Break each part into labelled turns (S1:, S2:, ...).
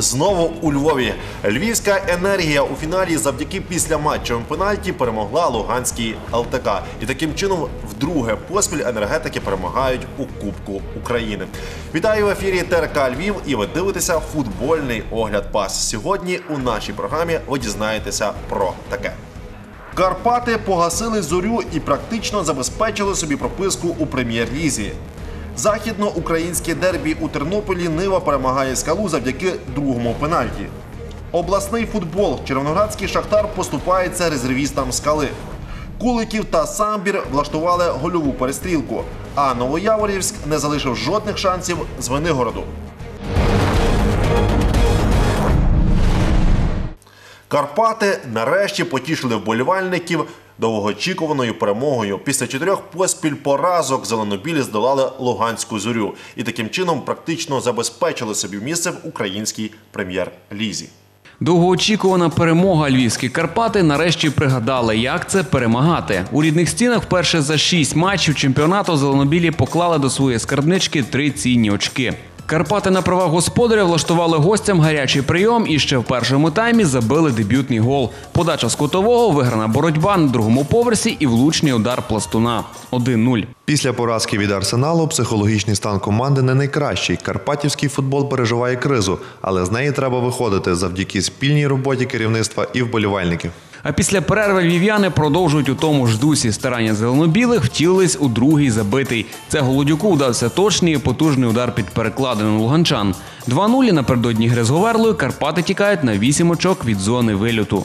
S1: Знову у Львові. Львівська енергія у фіналі завдяки післяматчевим пенальті перемогла Луганський ЛТК. І таким чином вдруге поспіль енергетики перемагають у Кубку України. Вітаю в ефірі ТРК Львів і ви дивитеся футбольний огляд пас. Сьогодні у нашій програмі ви дізнаєтеся про таке. Карпати погасили зорю і практично забезпечили собі прописку у прем'єр-лізі. Західноукраїнське дербі у Тернополі Нива перемагає скалу завдяки другому пенальті. Обласний футбол Червоноградський шахтар поступається резервістам скали. Куликів та самбір влаштували гольову перестрілку, а Новояворівськ не залишив жодних шансів з Венигороду. Карпати нарешті потішили вболівальників довгоочікуваною перемогою. Після чотирьох поспіль поразок зеленобілі здолали Луганську зорю і таким чином практично забезпечили собі місце в українській прем'єр-лізі.
S2: Довгоочікувана перемога львівські Карпати нарешті пригадали, як це перемагати. У рідних стінах вперше за шість матчів чемпіонату зеленобілі поклали до своєї скарбнички три цінні очки. Карпати на правах господаря влаштували гостям гарячий прийом і ще в першому таймі забили дебютний гол. Подача з кутового, виграна боротьба на другому поверсі і влучний удар пластуна. 1-0.
S3: Після поразки від арсеналу психологічний стан команди не найкращий. Карпатівський футбол переживає кризу, але з неї треба виходити завдяки спільній роботі керівництва і вболівальників.
S2: А після перерви львів'яни продовжують у тому ж дусі. Старання зеленобілих втілились у другий забитий. Це Голодюку вдався точний і потужний удар під перекладину луганчан. 2-0 напередодні гри з Говерлою Карпати тікають на 8 очок від зони вильоту.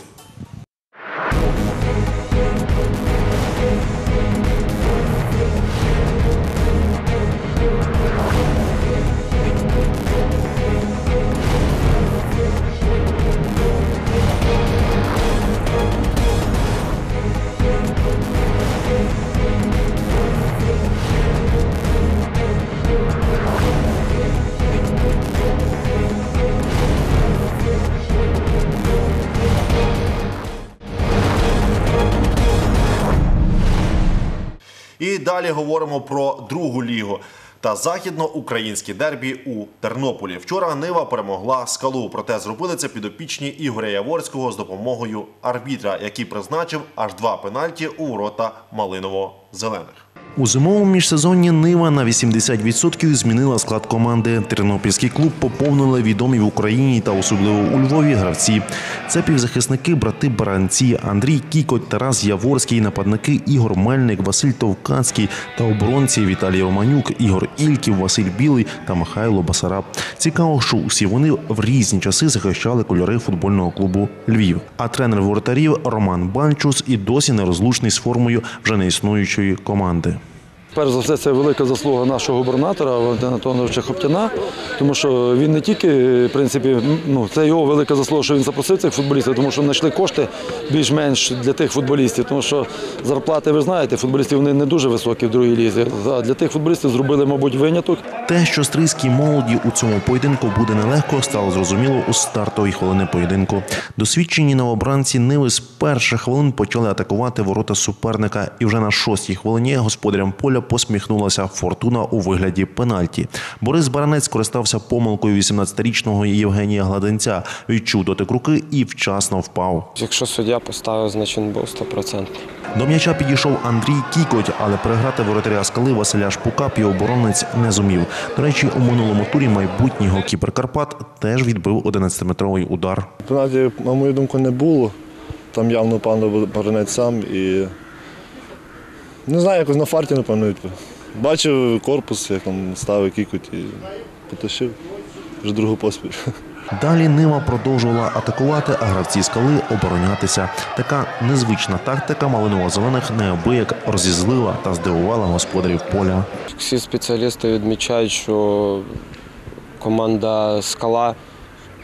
S1: І далі говоримо про другу лігу та західноукраїнське дербі у Тернополі. Вчора Нива перемогла скалу, проте зробили це підопічні Ігоря Яворського з допомогою арбітра, який призначив аж два пенальті у ворота малиново-зелених.
S4: У зимовому міжсезонні Нива на 80% змінила склад команди. Тернопільський клуб поповнили відомі в Україні та особливо у Львові гравці. Це півзахисники, брати Баранці, Андрій Кікоть, Тарас Яворський, нападники Ігор Мельник, Василь Товкацький та оборонці Віталій Романюк, Ігор Ільків, Василь Білий та Михайло Басараб. Цікаво, що усі вони в різні часи захищали кольори футбольного клубу Львів. А тренер воротарів Роман Банчус і досі нерозлучний з формою вже неіснуючої команди.
S5: Перш за все, це велика заслуга нашого губернатора Валентина Антоновича Хоптяна, тому що він не тільки, в принципі, ну це його велика заслуга, що він запросив цих футболістів, тому що знайшли кошти більш-менш для тих футболістів, тому що зарплати, ви знаєте, футболістів вони не дуже високі в другій лізі. А для тих футболістів зробили, мабуть, виняток.
S4: Те, що стрийській молоді у цьому поєдинку буде нелегко, стало зрозуміло у стартовій хвилини поєдинку. Досвідчені новобранці Ниви з перших хвилин почали атакувати ворота суперника, і вже на шостій хвилині господарям поля посміхнулася фортуна у вигляді пенальті. Борис Баранець скористався помилкою 18-річного Євгенія Гладенця, відчув дотик руки і вчасно впав.
S6: Якщо суддя поставив, значить був 100%.
S4: До м'яча підійшов Андрій Кікоть, але переграти воротаря скали Василя Шпука півоборонець не зумів. До речі, у минулому турі майбутній голкіпер Карпат теж відбив 11-метровий удар.
S7: Пенальті, на мою думку, не було. Там явно пан Баранець сам і не знаю, якось на фарті, напевно, відповів. Бачив корпус, як там ставив кікоть і потащив. Вже другу поспіль.
S4: Далі Нива продовжувала атакувати, а гравці скали оборонятися. Така незвична тактика малиново-зелених неабияк розізлила та здивувала господарів поля.
S6: Всі спеціалісти відмічають, що команда Скала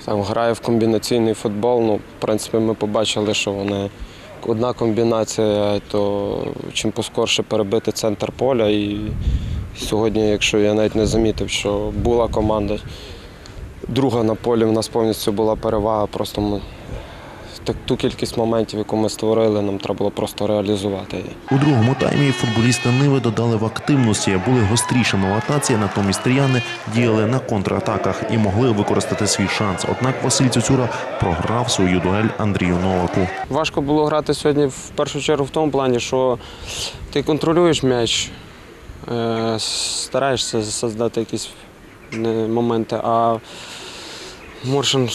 S6: там грає в комбінаційний футбол. Ну, в принципі, ми побачили, що вони одна комбінація, то чим поскорше перебити центр поля. І сьогодні, якщо я навіть не замітив, що була команда друга на полі, в нас повністю була перевага, просто так- ту кількість моментів, яку ми створили, нам треба було просто реалізувати її.
S4: У другому таймі футболісти Ниви додали в активності, були гострішими в атаці, натомість тріяни діяли на контратаках і могли використати свій шанс. Однак Василь Цюцюра програв свою дуель Андрію Новаку.
S6: Важко було грати сьогодні в першу чергу в тому плані, що ти контролюєш м'яч, е, стараєшся создати якісь е, моменти, а Моршин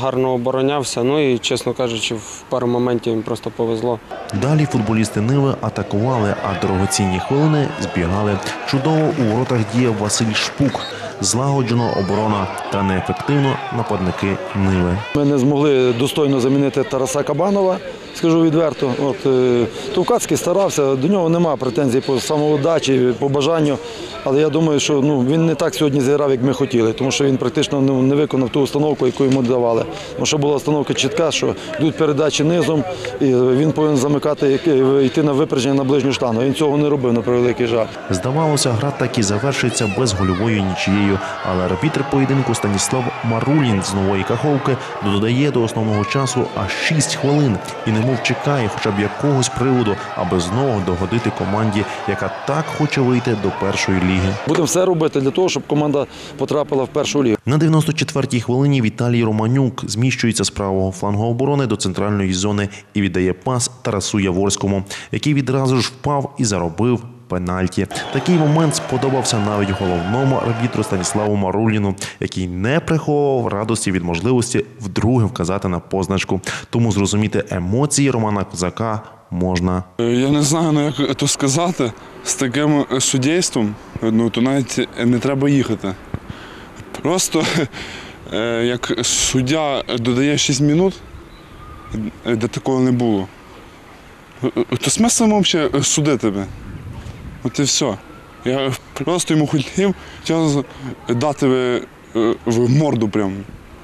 S6: гарно оборонявся. Ну і, чесно кажучи, в пару моментів їм просто повезло.
S4: Далі футболісти Ниви атакували, а дорогоцінні хвилини збігали. Чудово у воротах діяв Василь Шпук. Злагоджено оборона та неефективно нападники Ниви.
S5: Ми не змогли достойно замінити Тараса Кабанова, скажу відверто. От, е, Товкацький старався, до нього нема претензій по самовдачі, по бажанню. Але я думаю, що ну, він не так сьогодні зіграв, як ми хотіли, тому що він практично ну, не виконав ту установку, яку йому давали. Тому що була установка чітка, що йдуть передачі низом, і він повинен замикати, е, йти на випередження на ближню штангу. Він цього не робив, на превеликий жаль.
S4: Здавалося, гра так і завершиться безгольовою нічією, але арбітр поєдинку Станіслав Марулін з нової каховки додає до основного часу аж 6 хвилин і немов чекає хоча б якогось приводу, аби знову догодити команді, яка так хоче вийти до першої ліги.
S5: Будемо все робити для того, щоб команда потрапила в першу лігу.
S4: На 94-й хвилині Віталій Романюк зміщується з правого флангу оборони до центральної зони і віддає пас Тарасу Яворському, який відразу ж впав і заробив. Пенальті такий момент сподобався навіть головному арбітру Станіславу Маруліну, який не приховував радості від можливості вдруге вказати на позначку. Тому зрозуміти емоції Романа Козака можна.
S8: Я не знаю, ну, як то сказати. З таким суддєйством ну, то навіть не треба їхати. Просто е, як суддя додає 6 минут, е, де такого не було. Е, То смисл взагалі судити тебе. От і все. Я просто йому хотів час дати в, в морду прямо.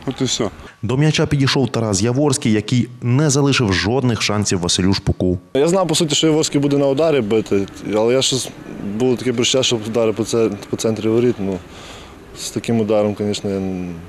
S8: От і все.
S4: До м'яча підійшов Тарас Яворський, який не залишив жодних шансів Василю Шпуку.
S7: Я знав, по суті, що Яворський буде на ударі бити, але я щось було таке прища, щоб удари по, це, по центрі воріт. Ну, з таким ударом, звісно, я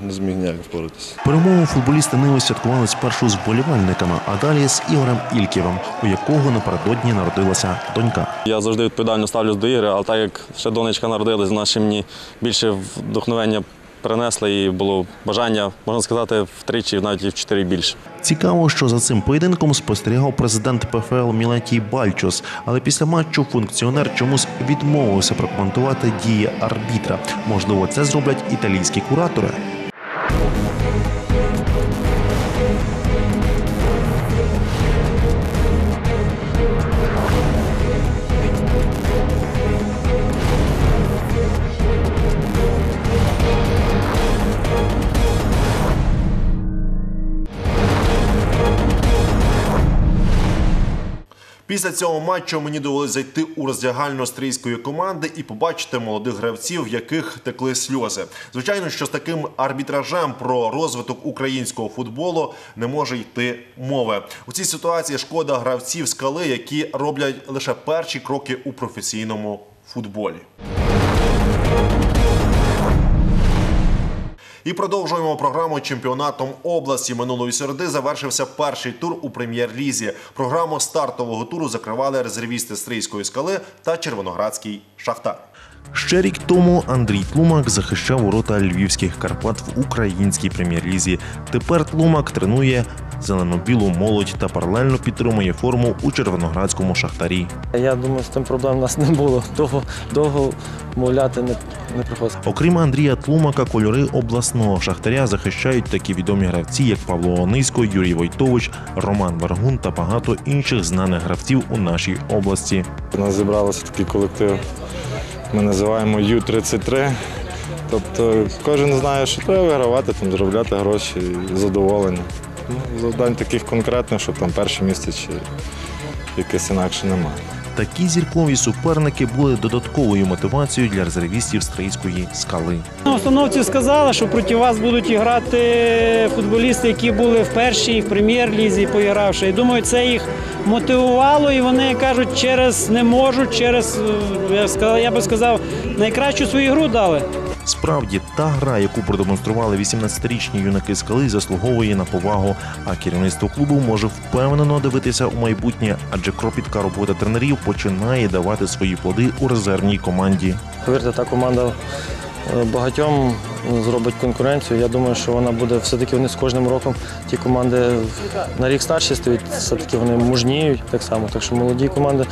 S7: не зміг ніяк впоратися.
S4: Перемогу футболісти Ниви святкували спершу з вболівальниками, а далі з Ігорем Ільківим, у якого напередодні народилася донька.
S9: Я завжди відповідально ставлюсь до ігри, але так як ще донечка народилась, вона ще мені більше вдохновення принесла і було бажання, можна сказати, втричі, навіть і в чотири більше.
S4: Цікаво, що за цим поєдинком спостерігав президент ПФЛ Мілетій Бальчос, але після матчу функціонер чомусь відмовився прокоментувати дії арбітра. Можливо, це зроблять італійські куратори.
S1: Після цього матчу мені довелося зайти у роздягальну австрійської команди і побачити молодих гравців, в яких текли сльози. Звичайно, що з таким арбітражем про розвиток українського футболу не може йти мови. У цій ситуації шкода гравців скали, які роблять лише перші кроки у професійному футболі. І продовжуємо програму чемпіонатом області. Минулої середи завершився перший тур у прем'єр-лізі. Програму стартового туру закривали резервісти Стрийської скали та Червоноградський шахтар.
S4: Ще рік тому Андрій Тлумак захищав ворота львівських Карпат в українській прем'єр-лізі. Тепер Тлумак тренує зелено-білу молодь та паралельно підтримує форму у червоноградському шахтарі.
S10: Я думаю, з цим проблем у нас не було. Довго, довго мовляти не, не приходилось.
S4: Окрім Андрія Тлумака, кольори обласного шахтаря захищають такі відомі гравці, як Павло Онисько, Юрій Войтович, Роман Варгун та багато інших знаних гравців у нашій області.
S11: У нас зібралося такий колектив, ми називаємо Ю-33. Тобто кожен знає, що треба вигравати, там, заробляти гроші, і задоволення. Ну, завдань таких конкретних, що там перше місце чи якесь інакше немає.
S4: Такі зіркові суперники були додатковою мотивацією для резервістів стрийської скали.
S12: Установці сказали, що проти вас будуть грати футболісти, які були в першій, в прем'єр-лізі поігравши. Я думаю, це їх мотивувало, і вони кажуть, через не можуть, через е, я би сказав, найкращу свою гру дали.
S13: Справді, та гра, яку продемонстрували 18-річні юнаки скали, заслуговує на повагу. А керівництво клубу може впевнено дивитися у майбутнє, адже кропітка робота тренерів починає давати свої плоди у резервній команді.
S10: Повірте, та команда е, багатьом зробить конкуренцію. Я думаю, що вона буде все-таки вони з кожним роком. Ті команди на рік старші стають, все-таки вони мужніють так само. Так що молоді команди,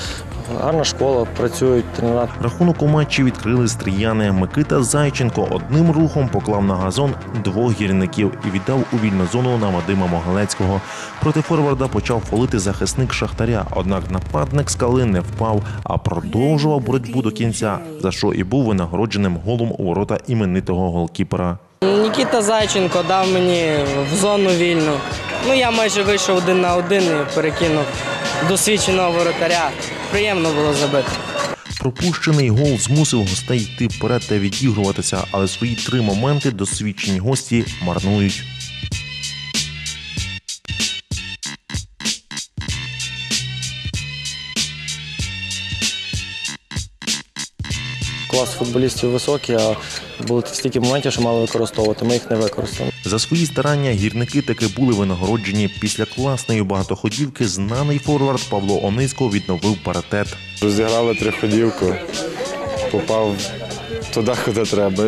S10: гарна школа, працюють, тренера
S13: Рахунок у матчі відкрили стріяни. Микита Зайченко одним рухом поклав на газон двох гірників і віддав у вільну зону на Вадима Могалецького. Проти форварда почав фолити захисник Шахтаря. Однак нападник скали не впав, а продовжував боротьбу до кінця, за що і був винагородженим голом у ворота іменитого голкіпера.
S14: Нікіта Зайченко дав мені в зону вільну. Ну я майже вийшов один на один і перекинув досвідченого воротаря. Приємно було забити.
S13: Пропущений гол змусив гостей йти вперед та відігруватися, але свої три моменти досвідчені гості марнують.
S10: Клас футболістів високий, а було стільки моментів, що мали використовувати. Ми їх не використали.
S13: За свої старання гірники таки були винагороджені. Після класної багатоходівки знаний форвард Павло Онисько відновив паритет.
S11: Розіграли триходівку, попав туди, куди треба.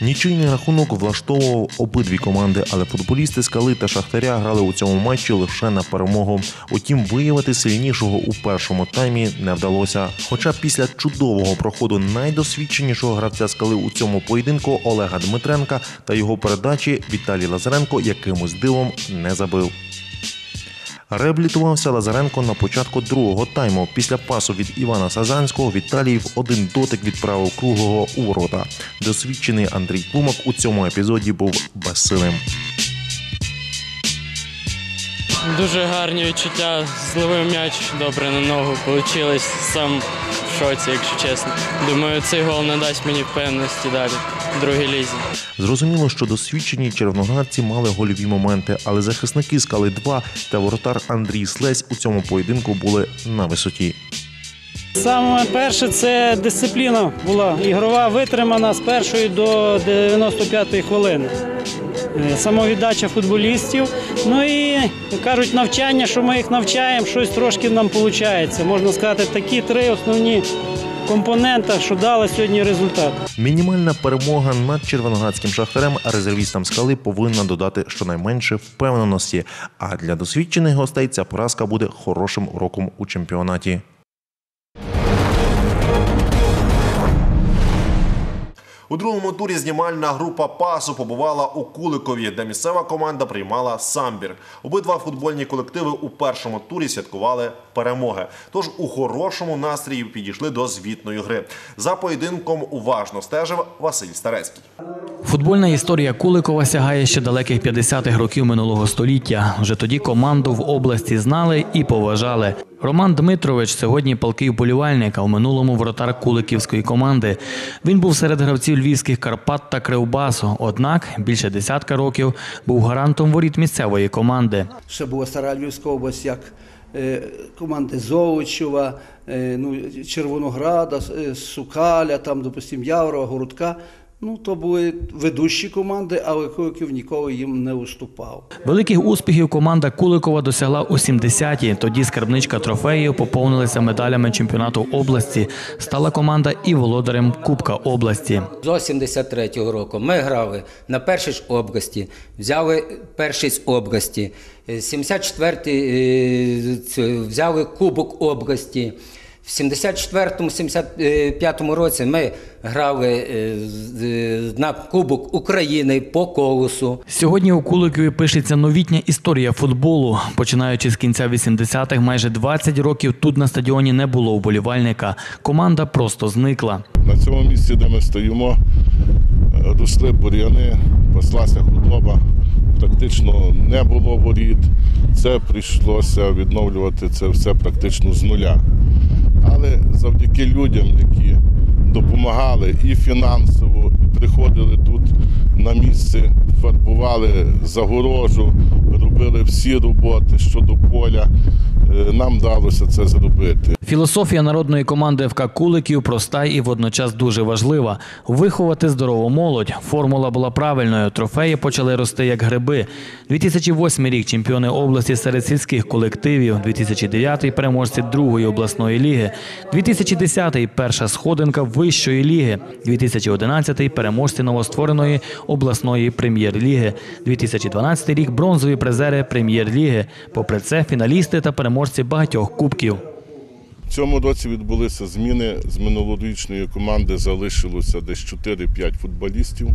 S13: Нічийний рахунок влаштовував обидві команди, але футболісти скали та шахтаря грали у цьому матчі лише на перемогу. Утім, виявити сильнішого у першому таймі не вдалося. Хоча після чудового проходу найдосвідченішого гравця скали у цьому поєдинку Олега Дмитренка та його передачі Віталій Лазаренко якимось дивом не забив. Реабілітувався Лазаренко на початку другого тайму. Після пасу від Івана Сазанського Віталій в один дотик відправив круглого у ворота. Досвідчений Андрій Клумак у цьому епізоді був безсилим.
S15: Дуже гарні відчуття. Зловив м'яч добре на ногу. Получилось сам шоці, якщо чесно. Думаю, цей гол надасть мені впевненості далі в другій лізі.
S13: Зрозуміло, що досвідчені червоноградці мали гольові моменти, але захисники скали 2 та воротар Андрій Слесь у цьому поєдинку були на висоті.
S12: Саме перше це дисципліна була ігрова витримана з першої до 95-ї хвилини. Е, Самовіддача футболістів. Ну і кажуть, навчання, що ми їх навчаємо, щось трошки нам виходить. Можна сказати, такі три основні компоненти, що дали сьогодні результат.
S13: Мінімальна перемога над червоноградським шахтарем резервістам скали повинна додати щонайменше впевненості. А для досвідчених гостей ця поразка буде хорошим уроком у чемпіонаті.
S1: У другому турі знімальна група пасу побувала у Куликові, де місцева команда приймала самбір. Обидва футбольні колективи у першому турі святкували перемоги. Тож у хорошому настрої підійшли до звітної гри. За поєдинком уважно стежив Василь Старецький.
S16: Футбольна історія Куликова сягає ще далеких 50-х років минулого століття. Вже тоді команду в області знали і поважали. Роман Дмитрович сьогодні палкий вболівальник, а в минулому воротар Куликівської команди. Він був серед гравців львівських Карпат та Кривбасу. Однак більше десятка років був гарантом воріт місцевої команди.
S17: Ще була стара Львівська область, як е, команди Золочева, е, ну, Червонограда, е, Сукаля, там, допустим, Яворова, Городка. Ну, то були ведущі команди, але Куликів ніколи їм не уступав.
S16: Великих успіхів команда Куликова досягла у 70-ті. Тоді скарбничка трофеїв поповнилася медалями чемпіонату області. Стала команда і володарем Кубка області.
S18: З 83-го року ми грали на першій ж області, взяли першість області. Е, 74-й е, взяли Кубок області. В 74-75 році ми грали е, е, на Кубок України по колосу.
S16: Сьогодні у Куликові пишеться новітня історія футболу. Починаючи з кінця 80-х, майже 20 років тут на стадіоні не було вболівальника. Команда просто зникла.
S19: На цьому місці, де ми стоїмо, росли бур'яни, паслася худоба, практично не було воріт. Це прийшлося відновлювати це все практично з нуля. Але завдяки людям, які допомагали і фінансово, і приходили тут на місце, фарбували загорожу, робили всі роботи щодо поля, нам вдалося це зробити.
S16: Філософія народної команди ФК Куликів проста і водночас дуже важлива. Виховати здорову молодь. Формула була правильною. Трофеї почали рости як гриби. 2008 рік чемпіони області серед сільських колективів. 2009 переможці другої обласної ліги. 2010 перша сходинка вищої ліги. 2011 переможці новоствореної обласної прем'єр-ліги. 2012 рік бронзові призери прем'єр-ліги. Попри це, фіналісти та переможці багатьох кубків.
S19: В цьому році відбулися зміни з минулорічної команди. Залишилося десь 4-5 футболістів.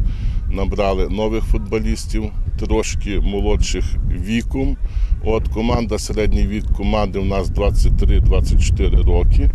S19: Набрали нових футболістів, трошки молодших віком. От команда, середній вік команди у нас 23-24 роки.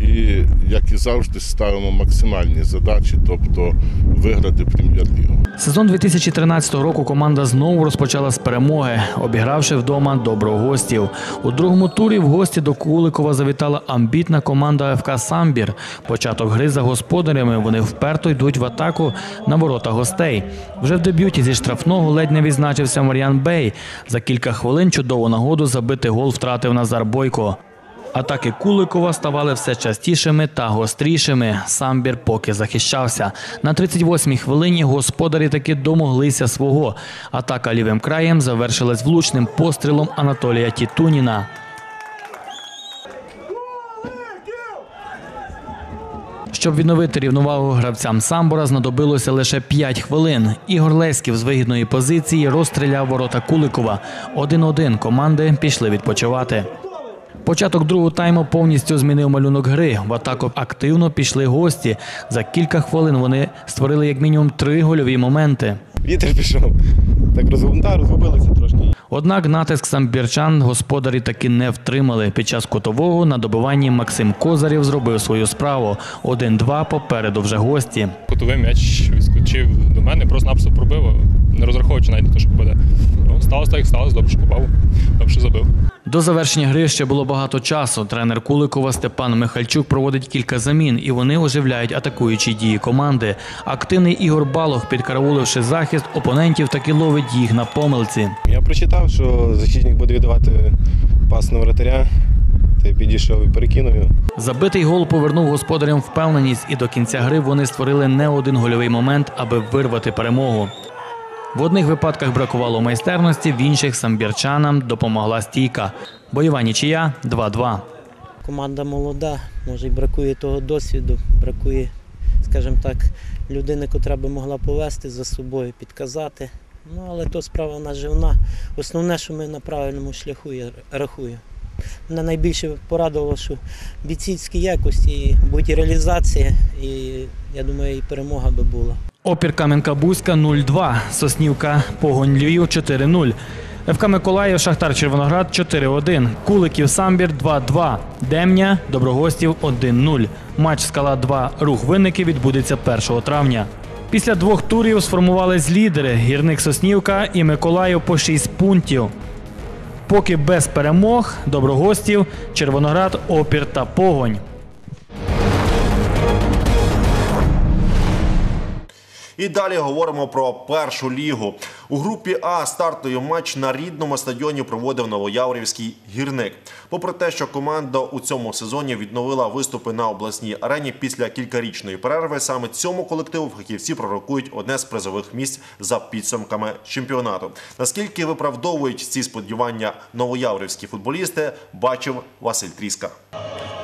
S19: І як і завжди, ставимо максимальні задачі, тобто виграти прем'єр-лігу.
S16: Сезон 2013 року команда знову розпочала з перемоги, обігравши вдома доброгостів. У другому турі в гості до Куликова завітала амбітна команда ФК Самбір. Початок гри за господарями вони вперто йдуть в атаку на ворота гостей. Вже в дебюті зі штрафного ледь не відзначився Мар'ян Бей. За кілька хвилин чудову нагоду забити гол втратив Назар Бойко. Атаки Куликова ставали все частішими та гострішими. Самбір поки захищався. На 38-й хвилині господарі таки домоглися свого. Атака лівим краєм завершилась влучним пострілом Анатолія Тітуніна. Щоб відновити рівновагу гравцям Самбора, знадобилося лише 5 хвилин. Ігор Леськів з вигідної позиції розстріляв ворота Куликова. 1-1 команди пішли відпочивати. Початок другого тайму повністю змінив малюнок гри. В атаку активно пішли гості. За кілька хвилин вони створили як мінімум три гольові моменти.
S20: Вітер пішов. Так розгубна, розгубилися трошки.
S16: Однак натиск самбірчан господарі таки не втримали. Під час кутового на добиванні Максим Козарєв зробив свою справу. 1-2 попереду вже гості.
S21: Кутовий м'яч відскочив до мене, просто-напросто пробив, не розраховуючи навіть на те, що буде. Ну, сталося так, як сталося, добре, що попав, добре, що забив.
S16: До завершення гри ще було багато часу. Тренер Куликова Степан Михальчук проводить кілька замін, і вони оживляють атакуючі дії команди. Активний Ігор Балох, підкаравуливши захист, опонентів таки ловить їх на помилці.
S20: Я прочитав, що защитник буде віддавати пас на вратаря. Та й підійшов і перекинув.
S16: Забитий гол повернув господарям впевненість, і до кінця гри вони створили не один гольовий момент, аби вирвати перемогу. В одних випадках бракувало майстерності, в інших самбірчанам допомогла стійка. Бойова нічия 2-2.
S22: Команда молода, може й бракує того досвіду, бракує, скажімо так, людини, котра би могла повести за собою, підказати. Ну, але то справа наживна. Основне, що ми на правильному шляху, я рахую. Мене найбільше порадувало, що бійцівські якості, будь реалізація, і я думаю, і перемога би була.
S16: Опір Кам'янка-Бузька 0-2. Соснівка Погонь Львів 4-0. ФК Миколаїв, Шахтар Червоноград 4-1. Куликів Самбір 2-2. Демня Доброгостів 1-0. Матч Скала 2 Рух Винники відбудеться 1 травня. Після двох турів сформувались лідери гірник Соснівка і Миколаїв по 6 пунктів. Поки без перемог Доброгостів, Червоноград, Опір та Погонь.
S1: І далі говоримо про першу лігу. У групі А стартовий матч на рідному стадіоні проводив Новояворівський гірник. Попри те, що команда у цьому сезоні відновила виступи на обласній арені після кількарічної перерви, саме цьому колективу фахівці пророкують одне з призових місць за підсумками чемпіонату. Наскільки виправдовують ці сподівання новояворівські футболісти, бачив Василь Тріска.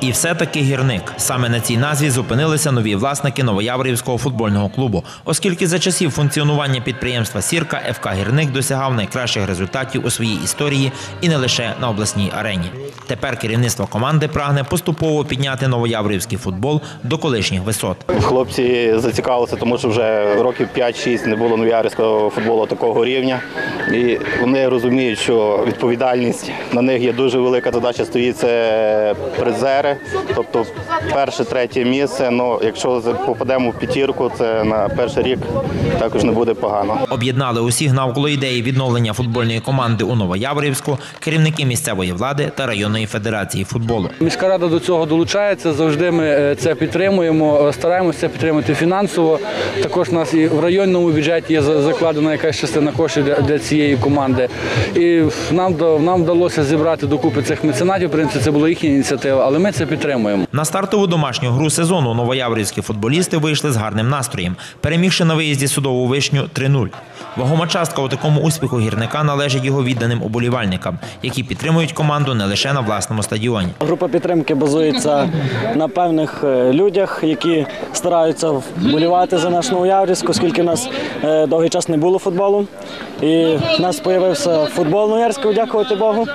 S23: І все-таки гірник. Саме на цій назві зупинилися нові власники Новояворівського футбольного клубу, оскільки за часів функціонування підприємства Сірка ФК Гірник досягав найкращих результатів у своїй історії і не лише на обласній арені. Тепер керівництво команди прагне поступово підняти новояврівський футбол до колишніх висот.
S24: Хлопці зацікавилися, тому що вже років 5-6 не було новояврівського футболу такого рівня. І вони розуміють, що відповідальність на них є дуже велика задача стоїть це призери. Тобто перше, третє місце. Ну, якщо попадемо в п'ятірку, це на перший рік також не буде погано.
S23: Об'єднали усіх навколо ідеї відновлення футбольної команди у Новояворівську, керівники місцевої влади та районної федерації футболу.
S25: Міська рада до цього долучається. Завжди ми е, це підтримуємо, е, стараємося це підтримати фінансово. Також у нас і в районному бюджеті є закладена якась частина коштів для, для цієї команди. І нам нам вдалося зібрати докупи цих меценатів. В принципі, це була їхня ініціатива, але ми це підтримуємо.
S23: На стартову домашню гру сезону новояворівські футболісти вийшли з гарним настроєм, перемігши на виїзді судову вишню 3-0. Вагома частка у такому успіху гірника належить його відданим уболівальникам, які підтримують команду не лише на власному стадіоні.
S26: Група підтримки базується на певних е, людях, які стараються вболівати за наш Новояврівськ, оскільки в нас е, довгий час не було футболу. І в нас з'явився футбол Ноярського, дякувати Богу.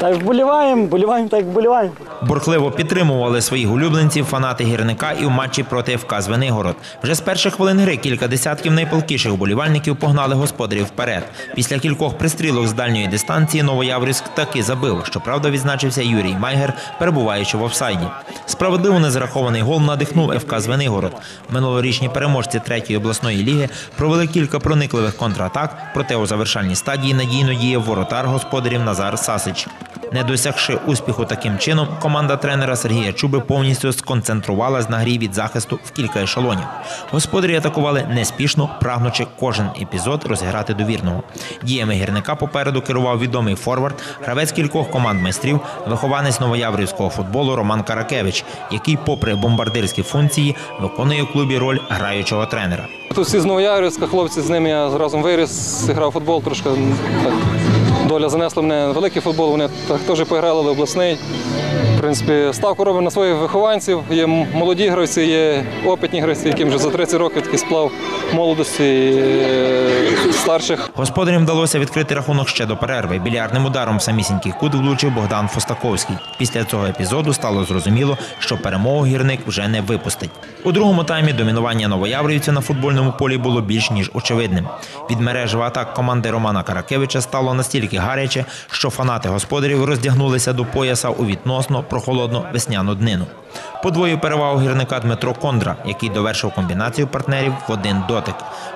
S26: Та вболіваємо, вболіваємо так, вболіваємо.
S23: Бурхливо підтримували своїх улюбленців фанати гірника і в матчі проти ФК Звенигород. Вже з перших хвилин гри кілька десятків найпалкіших болівальників погнали господарів вперед. Після кількох пристрілок з дальньої дистанції Новояврівськ таки забив. Щоправда, відзначився Юрій Майгер, перебуваючи в офсайді. Справедливо незарахований гол надихнув ФК Звенигород. Минулорічні переможці третьої обласної ліги провели кілька проникливих контратак, проте у завершальній стадії надійно діяв воротар господарів Назар Сасич. Не досягши успіху таким чином, команда тренера Сергія Чуби повністю сконцентрувалась на грі від захисту в кілька ешелонів. Господарі атакували неспішно, прагнучи кожен епізод розіграти довірного. Діями гірника попереду керував відомий форвард, гравець кількох команд майстрів, вихованець новояврівського футболу Роман Каракевич, який, попри бомбардирські функції, виконує в клубі роль граючого тренера.
S27: Тут всі з Новоярівська, хлопці з ними я разом виріс, грав футбол, трошки так, доля занесла мене на великий футбол, вони теж пограли, в обласний. Принципі, ставку робимо на своїх вихованців. Є молоді гравці, є опитні гравці, яким вже за 30 років такий сплав молодості і е, старших.
S23: Господарям вдалося відкрити рахунок ще до перерви. Білярдним ударом в самісінький кут влучив Богдан Фостаковський. Після цього епізоду стало зрозуміло, що перемогу гірник вже не випустить. У другому таймі домінування новояврівців на футбольному полі було більш ніж очевидним. Від мережева атак команди Романа Каракевича стало настільки гаряче, що фанати господарів роздягнулися до пояса у відносно прохолодну весняну днину. Подвоїв перевагу гірника Дмитро Кондра, який довершив комбінацію партнерів в один дотик.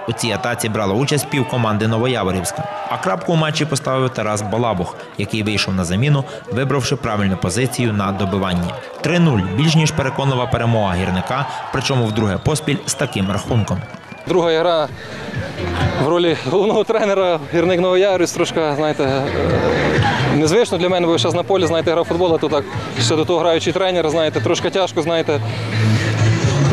S23: У цій атаці брала участь пів команди Новояворівська. А крапку у матчі поставив Тарас Балабух, який вийшов на заміну, вибравши правильну позицію на добиванні. 3-0 більш ніж переконлива перемога гірника, причому вдруге поспіль з таким рахунком.
S27: Друга гра в ролі головного тренера гірник Новоярівськ трошки, знаєте, е, незвично для мене, бо я зараз на полі, знаєте, грав футбол, а то так ще до того граючий тренер, знаєте, трошки тяжко, знаєте.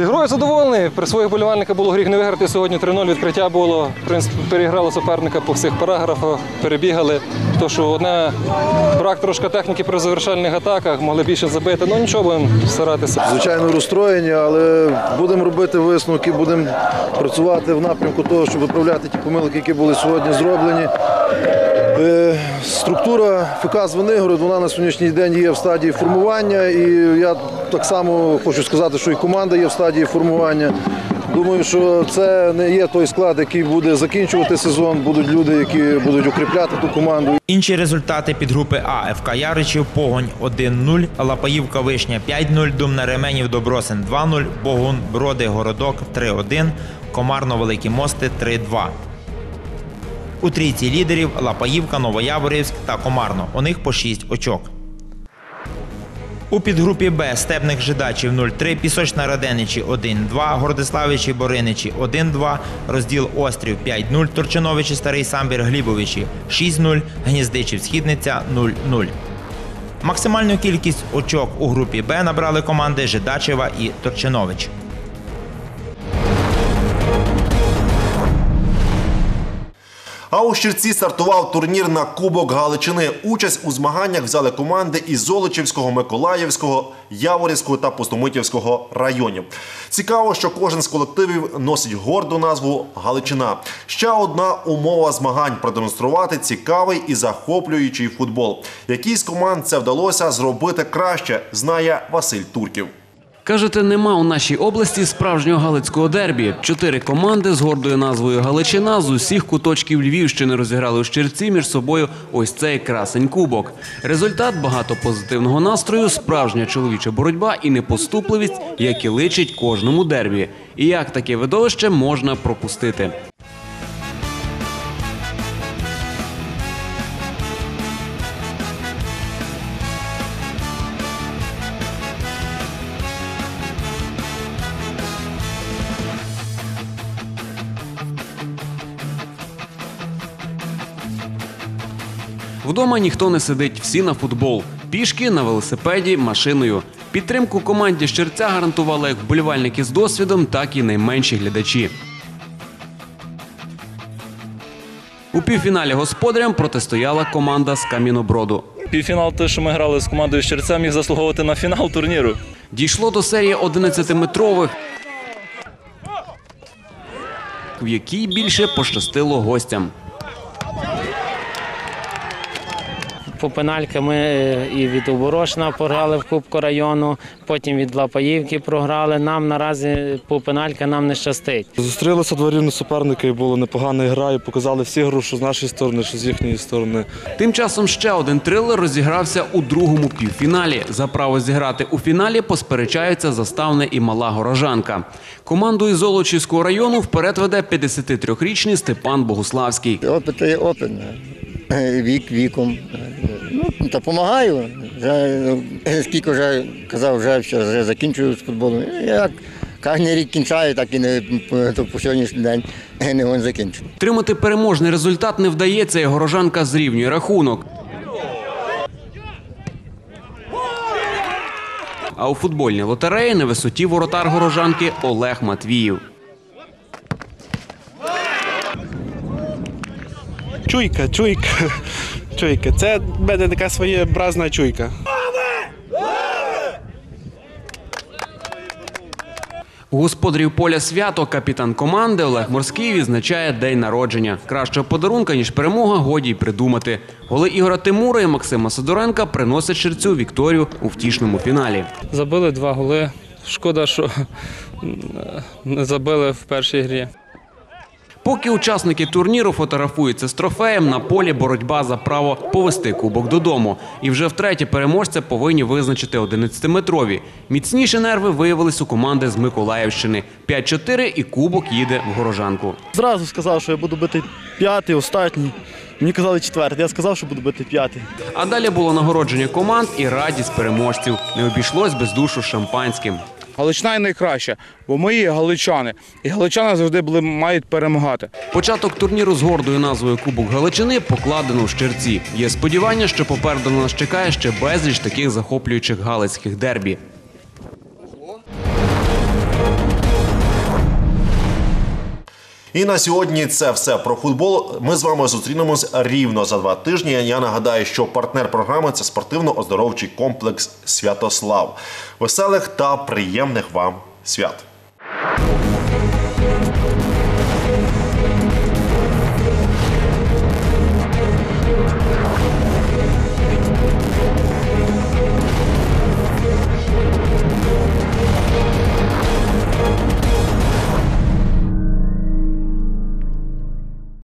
S27: Грою задоволений. При своїх болівальниках було гріх не виграти. Сьогодні 3-0 відкриття було. В принципі, переграли суперника по всіх параграфах, перебігали. То, що одне брак трошки техніки при завершальних атаках, могли більше забити. Ну нічого, будемо старатися.
S7: Звичайно, розстроєні, але будемо робити висновки, будемо працювати в напрямку того, щоб виправляти ті помилки, які були сьогодні зроблені. Е, Структура ФК Звенигород, вона на сьогоднішній день є в стадії формування. І я так само хочу сказати, що і команда є в стадії формування. Думаю, що це не є той склад, який буде закінчувати сезон. Будуть люди, які будуть укріпляти ту команду.
S23: Інші результати підгрупи А ФК Яричів Погонь 1-0, Лапаївка Вишня 5-0, Думна Ременів Добросин 2-0, Богун Броди Городок 3-1, Комарно Великі Мости 3-2. У трійці лідерів Лапаївка, Новояворівськ та Комарно. У них по 6 очок. У підгрупі Б Степних Жидачів 0-3, Пісочна Раденичі 1-2, Гордиславичі Бориничі 1-2, розділ Острів 5-0, Турчиновичі Старий Самбір Глібовичі 6-0, Гніздичів Східниця 0-0. Максимальну кількість очок у групі Б набрали команди Жидачева і Торчинович.
S1: А у Щирці стартував турнір на Кубок Галичини. Участь у змаганнях взяли команди із Золочівського, Миколаївського, Яворівського та Пустомитівського районів. Цікаво, що кожен з колективів носить горду назву Галичина. Ще одна умова змагань продемонструвати цікавий і захоплюючий футбол. Якій з команд це вдалося зробити краще, знає Василь Турків.
S2: Кажете, нема у нашій області справжнього галицького дербі. Чотири команди з гордою назвою Галичина з усіх куточків Львівщини розіграли у Щерці між собою ось цей красень кубок. Результат багато позитивного настрою, справжня чоловіча боротьба і непоступливість, які личить кожному дербі. І як таке видовище можна пропустити? Вдома ніхто не сидить, всі на футбол. Пішки на велосипеді, машиною. Підтримку команді Щерця гарантували як вболівальники з досвідом, так і найменші глядачі. У півфіналі господарям протистояла команда з Кам'яноброду.
S28: Півфінал, те, що ми грали з командою Щерця, міг заслуговувати на фінал турніру.
S2: Дійшло до серії 11-метрових, в якій більше пощастило гостям.
S22: По пенальки ми е, і від Оборошна програли в Кубку району, потім від Лапаївки програли. Нам наразі по пенальки нам не щастить.
S29: Зустрілися два рівні суперники, і була непогана гра, і показали всі гру, що з нашої сторони, що з їхньої сторони.
S2: Тим часом ще один трилер розігрався у другому півфіналі. За право зіграти у фіналі посперечаються заставне і мала горожанка. Команду із Золочівського району вперед веде 53-річний Степан Богуславський.
S30: Опит є опит. Вік віком. Ну, допомагаю. Вже, ну, скільки вже казав, вже вже закінчую з футболом. Як кожен рік кінчаю, так і не то по сьогоднішній день не гон закінчу.
S2: Тримати переможний результат не вдається, і горожанка зрівнює рахунок. А у футбольній лотереї на висоті воротар горожанки Олег Матвіїв.
S31: Чуйка, чуйка, чуйка. Це в мене така своєобразна чуйка.
S2: У господарів поля свято капітан команди Олег Морський відзначає день народження. Кращого подарунка, ніж перемога, годі й придумати. Голи Ігора Тимура і Максима Сидоренка приносять Черцю Вікторію у втішному фіналі.
S27: Забили два голи. Шкода, що не забили в першій грі.
S2: Поки учасники турніру фотографуються з трофеєм, на полі боротьба за право повести кубок додому. І вже втретє переможця повинні визначити 11-метрові. Міцніші нерви виявились у команди з Миколаївщини. 5-4 і кубок їде в горожанку.
S29: Зразу сказав, що я буду бити п'ятий, останній. Мені казали четвертий. Я сказав, що буду бити п'ятий.
S2: А далі було нагородження команд і радість переможців. Не обійшлось без душу шампанським.
S32: Галичина найкраща, бо ми є галичани, і галичани завжди були мають перемагати.
S2: Початок турніру з гордою назвою Кубок Галичини покладено в Щерці. Є сподівання, що попереду на нас чекає ще безліч таких захоплюючих галицьких дербі.
S1: І на сьогодні це все про футбол. Ми з вами зустрінемось рівно за два тижні. Я нагадаю, що партнер програми це спортивно-оздоровчий комплекс Святослав. Веселих та приємних вам свят.